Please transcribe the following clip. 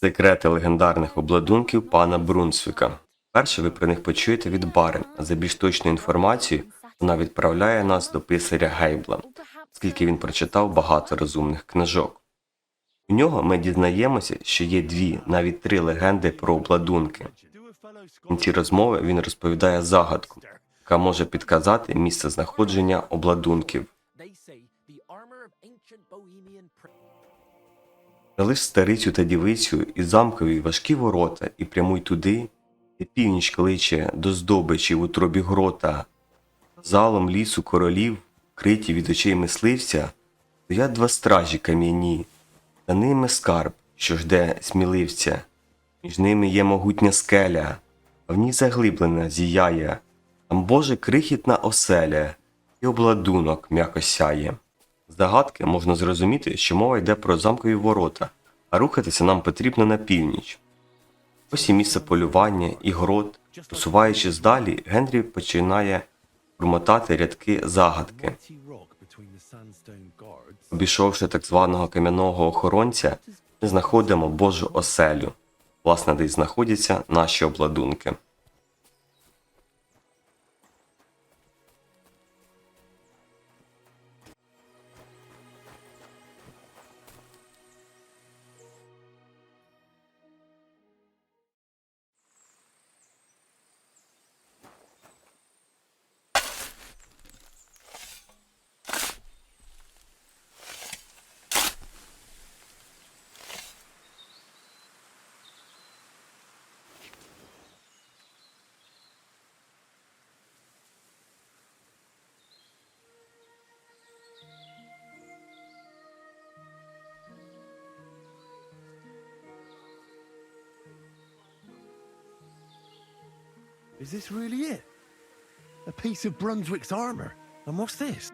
Секрети легендарних обладунків пана Брунсвіка. Перше ви про них почуєте від Барен, а за більш точну інформацію вона відправляє нас до писаря Гейбла, оскільки він прочитав багато розумних книжок. У нього ми дізнаємося, що є дві, навіть три легенди про обладунки. В кінці розмови він розповідає загадку, яка може підказати місце знаходження обладунків. Залиш старицю та дівицю і замкові важкі ворота, і прямуй туди, де північ кличе до здобичі в утробі грота. Залом лісу королів, криті від очей мисливця, стоять два стражі кам'яні, за ними скарб, що жде сміливця. Між ними є могутня скеля, а в ній заглиблена зіяє, там Боже крихітна оселя, і обладунок м'яко сяє. Загадки можна зрозуміти, що мова йде про замкові ворота, а рухатися нам потрібно на північ. Ось і місце полювання, і грот. Посуваючись далі, Генрі починає промотати рядки загадки. Обійшовши так званого кам'яного охоронця, ми знаходимо Божу оселю, власне, де й знаходяться наші обладунки. Is this really it? A piece of Brunswick's armour? And what's this?